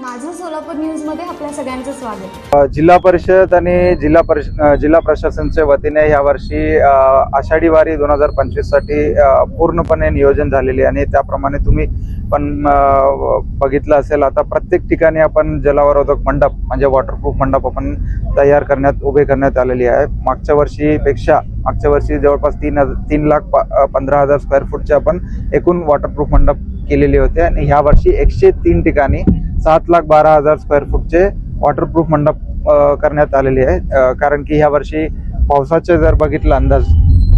माझं सोलापूर न्यूजमध्ये आपल्या सगळ्यांचं स्वागत. जिल्हा परिषद आणि जिल्हा परिषद जिल्हा प्रशासनच्या वतीने यावर्षी अ, आषाढी वारी दोन हजार पंचवीससाठी पूर्णपणे नियोजन झालेले आणि त्याप्रमाणे तुम्ही पण बघितलं असेल आता प्रत्येक ठिकाणी आपण जलावरोधक मंडप म्हणजे वॉटरप्रूफ मंडप आपण तयार करण्यात उभे करण्यात आलेली आहे. मागच्या वर्षीपेक्षा मागच्या वर्षी जवळपास तीन हजार तीन लाख प- पंधरा हजार स्क्वेअर फूटचे आपण एकूण वॉटरप्रूफ मंडप केलेले होते आणि ह्या वर्षी एकशे तीन ठिकाणी सात लाख बारा हजार स्क्वेअर फूटचे वॉटरप्रूफ मंडप करण्यात आलेले आहे कारण की ह्या वर्षी पावसाचे जर बघितलं अंदाज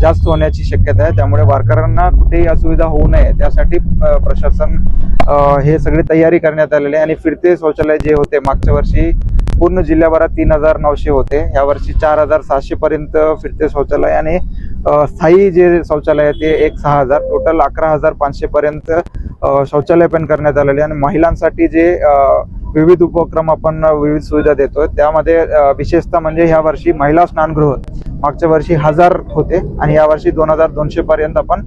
जास्त होण्याची शक्यता आहे. त्यामुळे वारकऱ्यांना कुठेही असुविधा होऊ नये. त्यासाठी प्रशासन हे सगळी तयारी करण्यात आलेली आहे. आणि फिरते शौचालय जे होते मागच्या वर्षी पूर्ण जिल्ह्याभरात तीन हजार नऊशे होते. यावर्षी चार हजार सहाशे पर्यंत फिरते शौचालय आणि स्थायी जे शौचालय आहे ते एक सहा हजार टोटल अकरा हजार पाचशे पर्यंत शौचालय पण करण्यात आलेले आणि महिलांसाठी जे विविध उपक्रम आपण विविध सुविधा देतोय त्यामध्ये विशेषतः म्हणजे ह्या वर्षी महिला स्नानगृह मागच्या वर्षी हजार होते आणि या वर्षी दोन हजार दोनशे पर्यंत आपण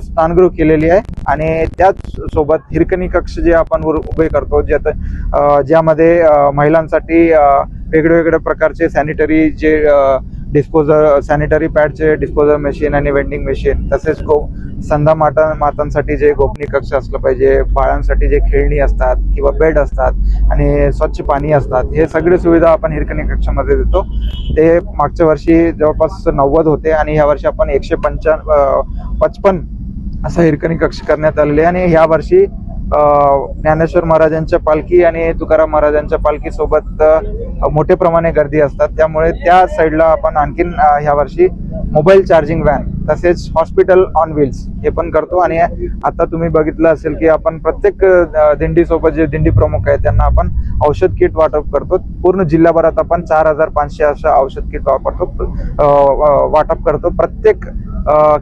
स्नानगृह केलेली आहे. आणि त्याच सोबत हिरकणी कक्ष जे आपण उभे करतो ज्यात ज्यामध्ये महिलांसाठी अ, वेगवेगळ्या प्रकारचे सॅनिटरी जे डिस्पोजर सॅनिटरी पॅडचे डिस्पोजल मशीन आणि वेंडिंग मशीन तसेच गो संधा माता मातांसाठी जे गोपनीय कक्ष असलं पाहिजे बाळांसाठी जे खेळणी असतात किंवा बेड असतात आणि स्वच्छ पाणी असतात हे सगळे सुविधा आपण हिरकणी कक्षामध्ये देतो. ते मागच्या वर्षी जवळपास नव्वद होते आणि ह्या वर्षी आपण एकशे पंचा पचपन असं हिरकणी कक्ष करण्यात आलेले आणि ह्या वर्षी ज्ञानेश्वर महाराजांच्या पालखी आणि तुकाराम महाराजांच्या पालखी मोठे मोठ्या प्रमाणे गर्दी असतात. त्यामुळे त्या साईडला आपण आणखीन ह्या वर्षी मोबाईल चार्जिंग व्हॅन तसेच हॉस्पिटल ऑन व्हील्स हे पण करतो. आणि आता तुम्ही बघितलं असेल की आपण प्रत्येक दिंडीसोबत जे दिंडी प्रमुख आहेत त्यांना आपण औषध किट वाटप करतो. पूर्ण जिल्ह्याभरात आपण चार हजार पाचशे असं औषध किट वापरतो वाटप करतो. प्रत्येक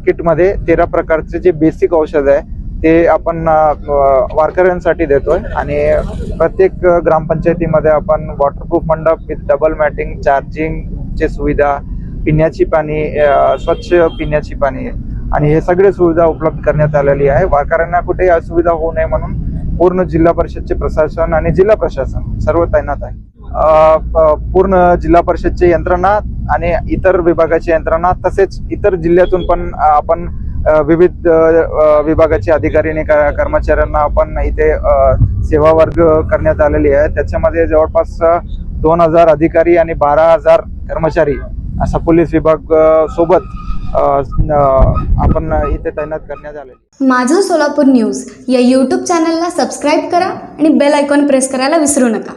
किटमध्ये तेरा प्रकारचे जे बेसिक औषध आहे ते आपण वारकऱ्यांसाठी देतोय आणि प्रत्येक ग्रामपंचायतीमध्ये आपण वॉटरप्रूफ मंडप विथ डबल मॅटिंग चार्जिंगची सुविधा पिण्याची पाणी स्वच्छ पिण्याची पाणी आणि हे सगळे सुविधा उपलब्ध करण्यात आलेली आहे. वारकऱ्यांना कुठेही असुविधा होऊ नये म्हणून पूर्ण जिल्हा परिषदचे प्रशासन आणि जिल्हा प्रशासन सर्व तैनात आहे. पूर्ण जिल्हा परिषदची यंत्रणा आणि इतर विभागाची यंत्रणा तसेच इतर जिल्ह्यातून पण आपण विविध विभागाचे अधिकारी आणि कर्मचाऱ्यांना आपण इथे सेवा वर्ग करण्यात आलेली आहे. त्याच्यामध्ये जवळपास दोन हजार अधिकारी आणि बारा हजार कर्मचारी असा पोलीस विभाग सोबत आपण इथे तैनात करण्यात आले माझं सोलापूर न्यूज या यूट्यूब चॅनलला सबस्क्राईब करा आणि बेल आयकॉन प्रेस करायला विसरू नका.